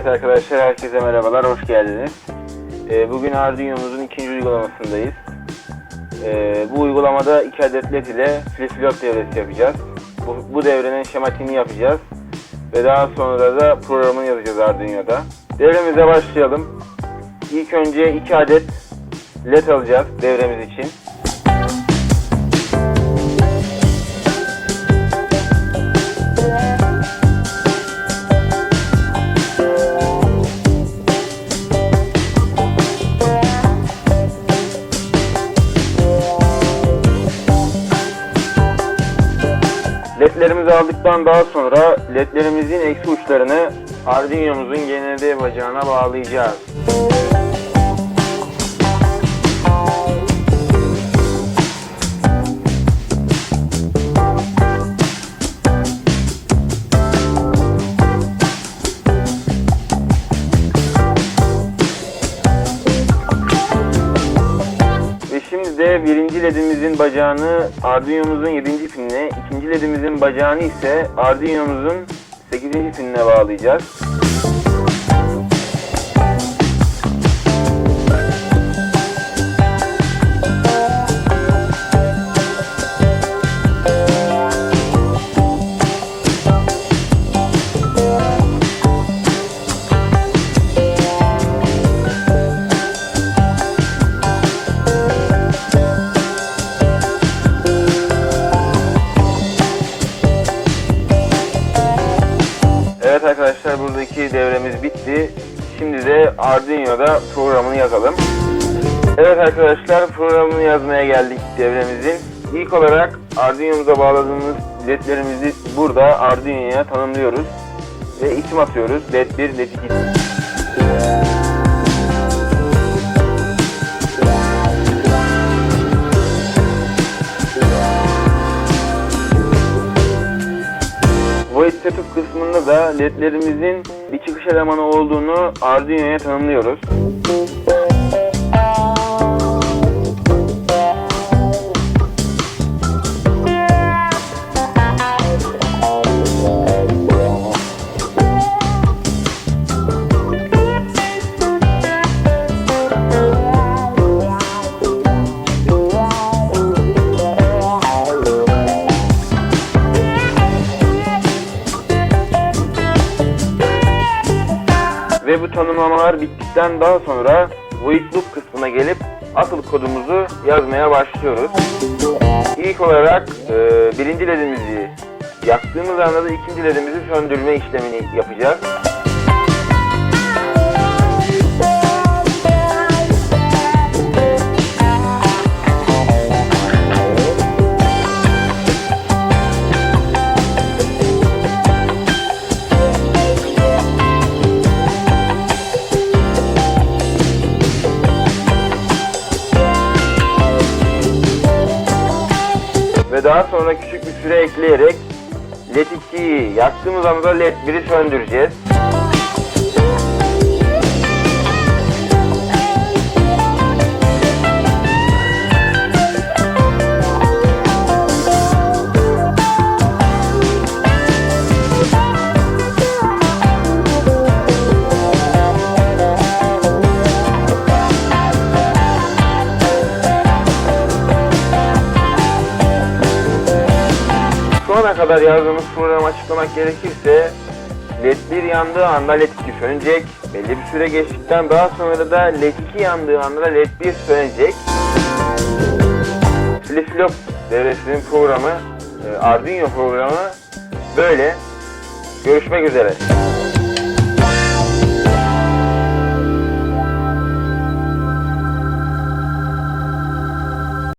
Evet arkadaşlar herkese merhabalar, hoş geldiniz. Ee, bugün Arduino'muzun ikinci uygulamasındayız. Ee, bu uygulamada iki adet led ile flip-flop devresi yapacağız. Bu, bu devrenin şematini yapacağız. Ve daha sonra da programını yazacağız Arduino'da. Devremize başlayalım. İlk önce iki adet led alacağız devremiz için. Ledlerimizi aldıktan daha sonra ledlerimizin eksi uçlarını Arduino'muzun GND bacağına bağlayacağız. Ve şimdi de birinci ledimizin bacağını Arduino'muzun 7. pinine, ikinci ledimizin bacağını ise Arduino'muzun 8. pinine bağlayacağız. Evet arkadaşlar buradaki devremiz bitti. Şimdi de Arduino'da programını yazalım. Evet arkadaşlar programını yazmaya geldik devremizin. İlk olarak Arduino'muza bağladığımız ledlerimizi burada Arduino'ya tanımlıyoruz. Ve isim atıyoruz. LED 1, LED 2. Setup kısmında da ledlerimizin bir çıkış elemanı olduğunu Arduino'ya tanımlıyoruz. Ve bu tanımlamalar bittikten daha sonra void loop kısmına gelip asıl kodumuzu yazmaya başlıyoruz. İlk olarak e, birinci ledimizi yaktığımız anda da ikinci ledimizi söndürme işlemini yapacağız. Daha sonra küçük bir süre ekleyerek LED 2'yi yaktığımız anda da LED 1'i söndüreceğiz. Ana kadar yazdığımız programı açıklamak gerekirse LED 1 yandığı anda LED 2 sönecek. Belli bir süre geçtikten daha sonra da LED 2 yandığı anda da LED 1 sönecek. Flip-flop devresinin programı, e, Arduino programı böyle. Görüşmek üzere.